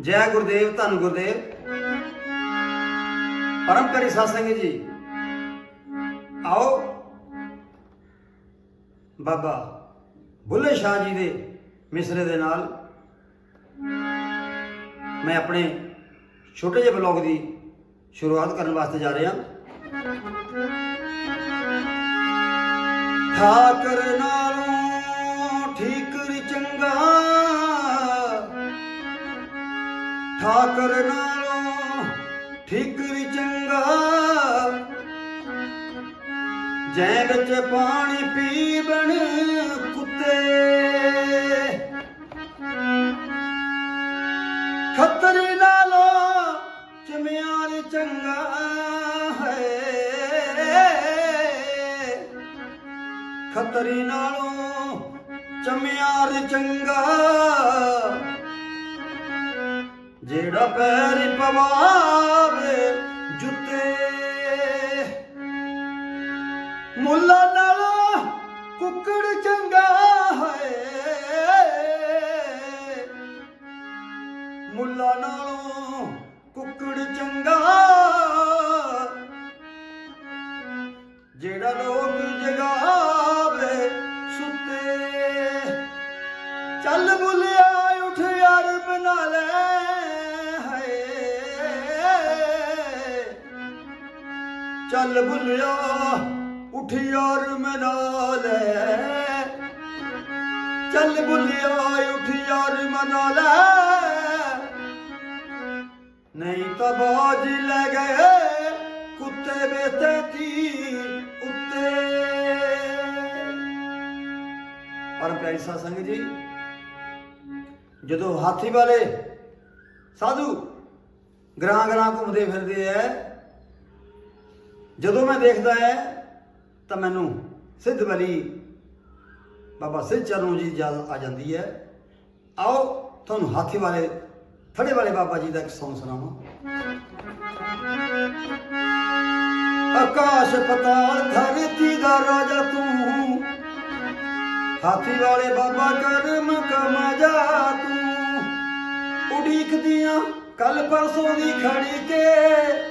ਜੈ ਗੁਰਦੇਵ, ਧੰਨ ਗੁਰਦੇਵ। ਪਰਮ ਪਿਆਰੀ ਸਾਧ ਜੀ, ਆਓ। ਬਾਬਾ ਬੁੱਲੇ ਸ਼ਾਹ ਜੀ ਦੇ ਮਿਸਰੇ ਦੇ ਨਾਲ ਮੈਂ ਆਪਣੇ ਛੋਟੇ ਜਿਹੇ ਬਲੌਗ ਦੀ ਸ਼ੁਰੂਆਤ ਕਰਨ ਵਾਸਤੇ ਜਾ ਰਿਹਾ। ਠਾਕਰ ਨਾਲੋਂ ਠੀਕਰ ਚੰਗਾ। ਠਾਕਰ ਨਾਲੋਂ ਠੀਕਰ ਚੰਗਾ। ਜੈ ਵਿੱਚ ਪਾਣੀ ਪੀਵਣ ਕੁੱਤੇ। ਖੱਤਰੀ ਨਾਲੋਂ ਚਮਿਆਰ ਚੰਗਾ ਹੈ। ਖੱਤਰੀ ਨਾਲੋਂ ਚਮਿਆਰ ਚੰਗਾ। ਜਿਹੜਾ ਪੈਰ ਪਵਾਵੇ ਜੁੱਤੇ। ਮੁੱਲਾ ਨਾਲੋਂ ਕੁੱਕੜ ਚੰਗਾ ਹੈ। ਮੁੱਲਾ ਨਾਲੋਂ ਕੁੱਕੜ ਚੰਗਾ ਚੱਲ ਬੁਲਿਆ ਉਠ ਯਾਰ ਮਨਾ ਲੈ। ਚੱਲ ਬੁਲਿਆ ਉਠ ਯਾਰ ਮਨਾ ਲੈ। ਨਹੀਂ ਤਾਂ ਬਾਜ ਲੈ ਗਏ ਕੁੱਤੇ ਬੇਤੇ ਦੀ ਉੱਤੇ। ਪਰ ਪਿਆਰੀ ਸਾਧ ਸੰਗਤ ਜੀ, ਜਦੋਂ ਹਾਥੀ ਵਾਲੇ ਸਾਧੂ ਗਰਾਂ ਗਰਾਂ ਘੁੰਮਦੇ ਫਿਰਦੇ ਐ ਜਦੋਂ ਮੈਂ ਦੇਖਦਾ ਹੈ, ਤਾਂ ਮੈਨੂੰ ਸਿੱਧ ਬਲੀ ਬਾਬਾ ਸਿੱਧ ਚਰਨੋਂ ਜੀ ਯਾਦ ਆ ਜਾਂਦੀ ਹੈ। ਆਓ, ਤੁਹਾਨੂੰ ਹਾਥੀ ਵਾਲੇ, ਥੜੇ ਵਾਲੇ ਬਾਬਾ ਜੀ ਦਾ ਇੱਕ ਸੌਂਗ ਸੁਣਾਵਾਂ। ਆਕਾਸ਼ ਪਤਾਲ ਧਰਤੀ ਦਾ ਰਾਜਾ ਤੂੰ। ਹਾਥੀ ਵਾਲੇ ਬਾਬਾ ਕਰਮ ਕਮਾ ਜਾ ਤੂੰ। ਉਡੀਕਦੀਆਂ ਕੱਲ ਪਰਸੋਂ ਦੀ ਖੜੀ ਕੇ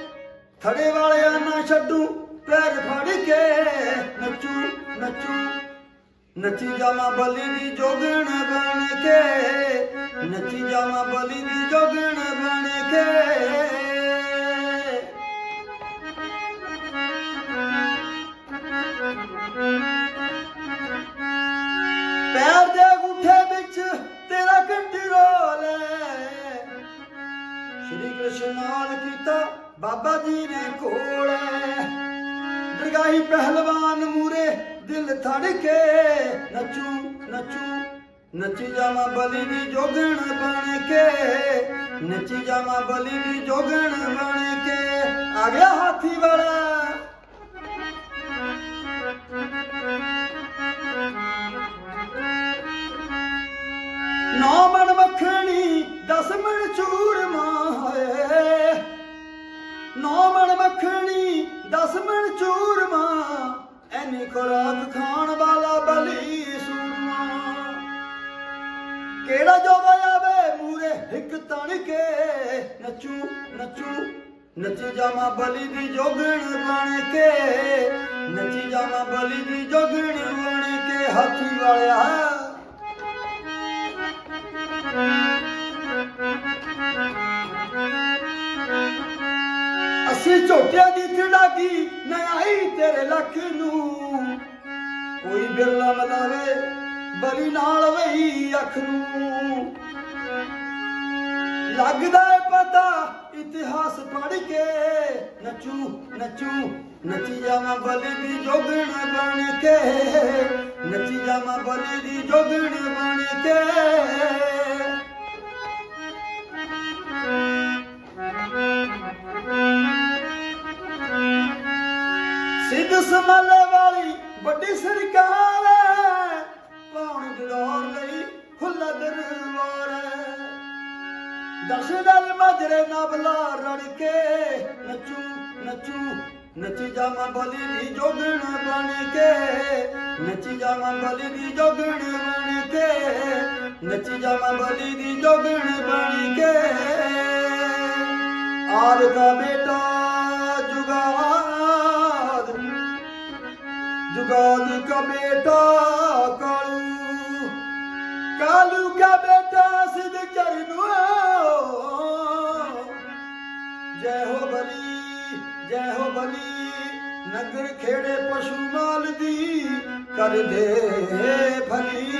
ਥੜੇ ਵਾਲਿਆਂ ਨਾ ਛੱਡੂ, ਪੈਰ ਫੜ ਕੇ ਨੱਚੂ ਨੱਚੂ। ਨੱਚੀ ਜਾਵਾਂ ਬਲੀ ਦੀ ਜੋਗਣ ਬਣ ਕੇ, ਨੱਚੀ ਜਾਵਾਂ ਬਲੀ ਦੀ ਜੋਗਣ ਬਣ ਕੇ। ਪੈਰ ਦੇ ਅੰਗੂਠੇ ਵਿੱਚ ਤੇਰਾ ਕੰਟਰੋਲ ਹੈ। ਸ਼੍ਰੀ ਕ੍ਰਿਸ਼ਨ ਨਾਲ ਕੀਤਾ ਬਾਬਾ ਜੀ ਨੇ ਕੋਲ ਦਰਗਾਹੀ ਪਹਿਲਵਾਨ ਮੂਰੇ ਦਿਲ ਧੜ ਕੇ ਨੱਚੂ ਨੱਚੂ, ਨੱਚੀ ਜਾਵਾਂ ਬਲੀ ਦੀ ਜੋਗਣ ਬਣ ਕੇ ਨੱਚੀ ਜਾਵਾਂ ਬਲੀ ਦੀ ਜੋਗਣ ਬਣ ਕੇ ਆ ਗਿਆ ਹਾਥੀ ਵਾਲਾ। ਮੱਖਣੀ 10 ਮਣ ਚੂਰਮਾ, ਐਨੀ ਖੁਰਾਕ ਖਾਣ ਵਾਲਾ ਬਲੀ ਸੂਰਮਾ। ਕਿਹੜਾ ਜੋਗਾ ਆਵੇ ਮੂਰੇ ਹਿੱਕ ਤਣ ਕੇ ਨੱਚੂ ਨੱਚੂ, ਨੱਚੀ ਜਾਵਾਂ ਬਲੀ ਦੀ ਜੋਗਣ ਬਣ ਕੇ ਨੱਚੀ ਜਾਵਾਂ ਬਲੀ ਦੀ ਜੋਗਣ ਬਣ ਕੇ ਹਾਥੀ ਵਾਲਿਆ। ਅਸੀਂ ਝੋਟਿਆਂ ਦੀ ਚੜਾਗੀ ਨਾ ਆਈ ਤੇਰੇ ਲੱਖ ਨੂੰ। ਕੋਈ ਬਿਰਲਾ ਮਲਾਵੇ ਬਲੀ ਨਾਲ ਵਈ ਅੱਖ ਨੂੰ। ਲੱਗਦਾ ਪਤਾ ਇਤਿਹਾਸ ਪੜ ਕੇ ਨੱਚੂ ਨੱਚੂ, ਨੱਚੀ ਜਾਵਾਂ ਬਲੀ ਦੀ ਜੋਗਣ ਬਣ ਕੇ। ਨੱਚੀ ਜਾਵਾਂ ਬਲੀ ਦੀ ਜੋਗਣ ਬਣ ਕੇ। ਸਿੱਧ ਸੰਭਾਲੇ ਵਾਲੀ ਵੱਡੀ ਸਰਕਾਰ ਪਾਉਣ ਜੜੋਰ ਲਈ ਖੁੱਲਾ ਦਰਬਾਰ ਹੈ। ਦਰਸ਼ਦਲ ਮਜਰੇ ਨਾ ਬਲਾ ਰੜ ਕੇ ਨੱਚੂ ਨੱਚੂ, ਨੱਚੀ ਜਾਵਾਂ ਬਲੀ ਦੀ ਜੋਗਣ ਬਣ ਕੇ। ਨੱਚੀ ਜਾਵਾਂ ਬਲੀ ਦੀ ਜੋਗਣ ਬਣ ਕੇ। ਨੱਚੀ ਜਾਵਾਂ ਬਲੀ ਦੀ ਜੋਗਣ ਬਣ ਕੇ। ਆਰ ਦਾ ਬੇਟਾ ਜੁਗਾ ਜੁਗਾਦ ਕਾ ਬੇਟਾ ਕਾਲੂ ਕਾਲੂ ਕਾ ਬੇਟਾ ਸਿੱਧ ਚਰਨੂ ਜੈ ਹੋ ਬਲੀ, ਜੈ ਹੋ ਬਲੀ, ਨਗਰ ਖੇੜੇ ਪਸ਼ੂ ਮਾਲ ਦੀ ਕਰ ਦੇ ਭਲੀ